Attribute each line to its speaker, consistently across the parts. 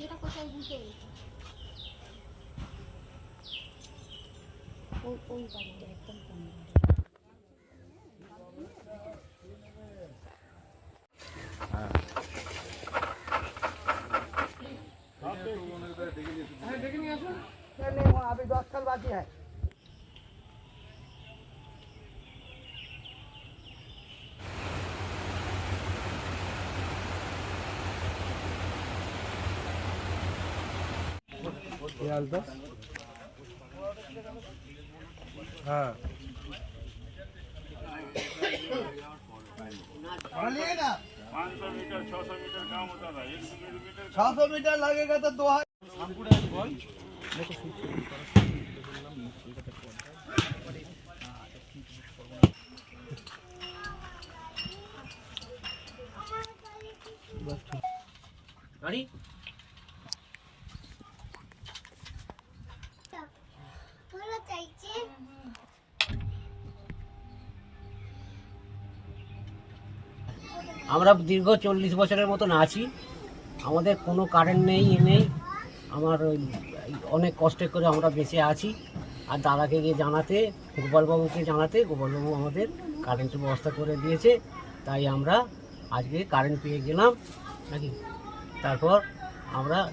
Speaker 1: যেটা কোথায় বুঝতে ওই ওই বাড়িটা একদম কম
Speaker 2: अभी दस साल बाकी है हाँ
Speaker 3: पाँच सौ मीटर छः सौ मीटर काम होता था एक सौ मीटर
Speaker 2: छह सौ मीटर लगेगा तो दो
Speaker 4: গাড়ি আমরা দীর্ঘ চল্লিশ বছরের মতন আছি। আমাদের কোনো কারেন্ট নেই এ নেই। আমার ওই অনেক কষ্ট করে আমরা বেঁচে আছি। আর দাদাকে গিয়ে জানাতে গোপালবাবুকে জানাতে গোপালবাবু আমাদের কারেন্টের ব্যবস্থা করে দিয়েছে। তাই আমরা আজকে কারেন্ট পেয়ে গেলাম নাকি? তারপর আমরা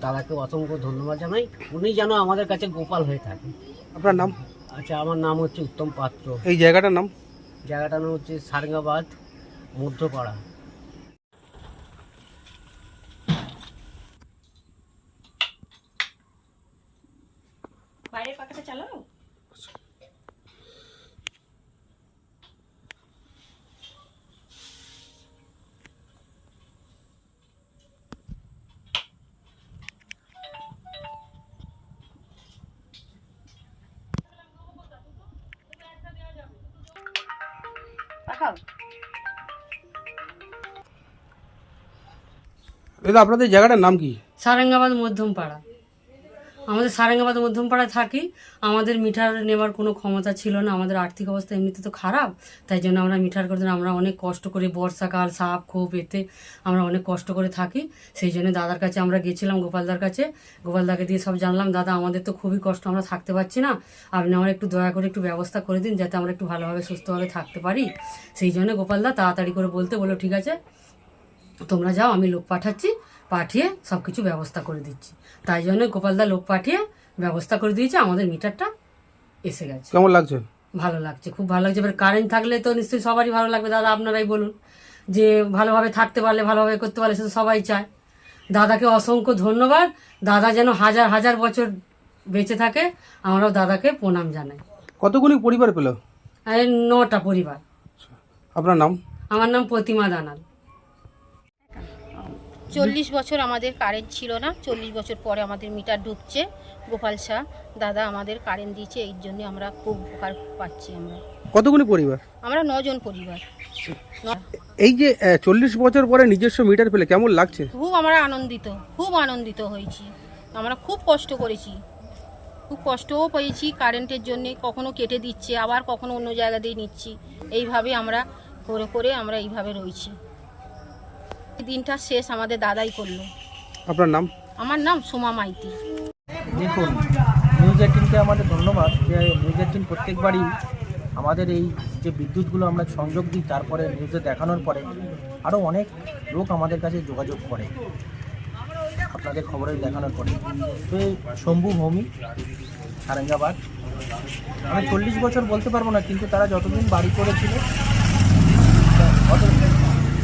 Speaker 4: দাদাকে অসংখ্য ধন্যবাদ জানাই। উনি যেন আমাদের কাছে গোপাল হয়ে থাকে।
Speaker 2: আপনার নাম?
Speaker 4: আচ্ছা আমার নাম হচ্ছে উত্তম পাত্র।
Speaker 2: এই জায়গাটার নাম?
Speaker 4: জায়গাটার নাম হচ্ছে সারঙ্গাবাদ। মধ্যপাড়া।
Speaker 5: বাইরের পাখাটা চালানো
Speaker 2: আপনাদের জায়গাটার নাম কি?
Speaker 6: সারেঙ্গাবাদ মধ্যমপাড়া। আমাদের সারেঙ্গাবাদ মধ্যমপাড়ায় থাকি, আমাদের মিটার নেওয়ার কোনো ক্ষমতা ছিল না, আমাদের আর্থিক অবস্থা এমনিতে তো খারাপ, তাই জন্য আমরা মিটার করতে আমরা অনেক কষ্ট করে বর্ষাকাল, সাপ, খোপ, এতে আমরা অনেক কষ্ট করে থাকি, সেই জন্য দাদার কাছে আমরা গেছিলাম গোপালদার কাছে, গোপালদাকে দিয়ে সব জানলাম, দাদা, আমাদের তো খুবই কষ্ট, আমরা থাকতে পারছি না, আপনি আমার একটু দয়া করে একটু ব্যবস্থা করে দিন, যাতে আমরা একটু ভালোভাবে সুস্থভাবে থাকতে পারি। সেই জন্য গোপালদা তাড়াতাড়ি করে বলতে বলো ঠিক আছে তোমরা যাও আমি লোক পাঠাচ্ছি পাঠিয়ে সব কিছু ব্যবস্থা করে দিচ্ছি। তাই জন্য গোপালদা লোক পাঠিয়ে ব্যবস্থা করে দিয়েছে আমাদের মিটারটা এসে গেছে।
Speaker 2: কেমন লাগছে?
Speaker 6: ভালো লাগছে খুব ভালো লাগছে। এবার কারেন্ট থাকলে তো নিশ্চয়ই সবারই ভালো লাগবে দাদা আপনারাই বলুন। যে ভালোভাবে থাকতে পারলে ভালোভাবে করতে পারলে সে তো সবাই চায়। দাদাকে অসংখ্য ধন্যবাদ। দাদা যেন হাজার হাজার বছর বেঁচে থাকে আমরাও দাদাকে প্রণাম জানাই।
Speaker 2: কতগুলি পরিবার পেল?
Speaker 6: নটা পরিবার।
Speaker 2: আপনার নাম?
Speaker 6: আমার নাম প্রতিমা দানাল।
Speaker 1: চল্লিশ বছর আমাদের কারেন্ট ছিল না চল্লিশ বছর পরে আমাদের মিটার ঢুকছে গোপাল শাহ দাদা আমাদের কারেন্ট দিয়েছে এই জন্য আমরা খুব উপকার পাচ্ছি আমরা।
Speaker 2: কতগুলি পরিবার?
Speaker 1: আমরা নজন পরিবার।
Speaker 2: এই যে চল্লিশ বছর পরে নিজস্ব মিটার পেলে কেমন লাগছে?
Speaker 1: খুব আমরা আনন্দিত খুব আনন্দিত হয়েছি। আমরা খুব কষ্ট করেছি। খুব কষ্টও পেয়েছি কারেন্টের জন্য কখনো কেটে দিচ্ছে আবার কখনো অন্য জায়গা দিয়ে নিচ্ছি। এইভাবে আমরা করে করে আমরা এইভাবে রয়েছি। দিনটা শেষ আমাদের দাদাই করল।
Speaker 2: আপনার নাম?
Speaker 1: আমার নাম সোমা মাইতি।
Speaker 7: দেখুন নিউজ এইটিনকে আমাদের ধন্যবাদ যে নিউজ এইটিন প্রত্যেকবারই আমাদের এই যে বিদ্যুৎগুলো আমরা সংযোগ দিই তারপরে নিউজে দেখানোর পরে আরও অনেক লোক আমাদের কাছে যোগাযোগ করে আপনাদের খবরে দেখানোর পরে। তো এই শম্ভু ভৌমিক সারেঙ্গাবাদ আমি চল্লিশ বছর বলতে পারব না কিন্তু তারা যতদিন বাড়ি করেছিল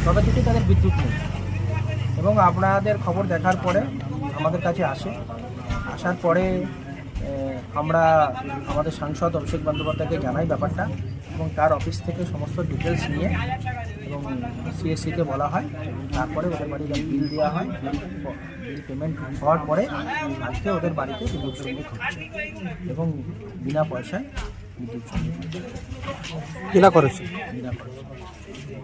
Speaker 7: তবে থেকে তাদের বিদ্যুৎ নেই। এবং আপনাদের খবর দেখার পরে আমাদের কাছে আসে। আসার পরে আমরা আমাদের সাংসদ অভিষেক বন্দ্যোপাধ্যায়কে জানাই ব্যাপারটা এবং তার অফিস থেকে সমস্ত ডিটেলস নিয়ে এবং সিএসসিকে বলা হয় তারপরে ওদের বাড়ি বিল দেওয়া হয়। বিল পেমেন্ট হওয়ার পরে আজকে ওদের বাড়িতে বিদ্যুৎ সংযোগ হচ্ছে এবং বিনা পয়সায় বিদ্যুৎ সংযোগ
Speaker 2: কিনা করেছে?
Speaker 7: বিনা পয়সায়।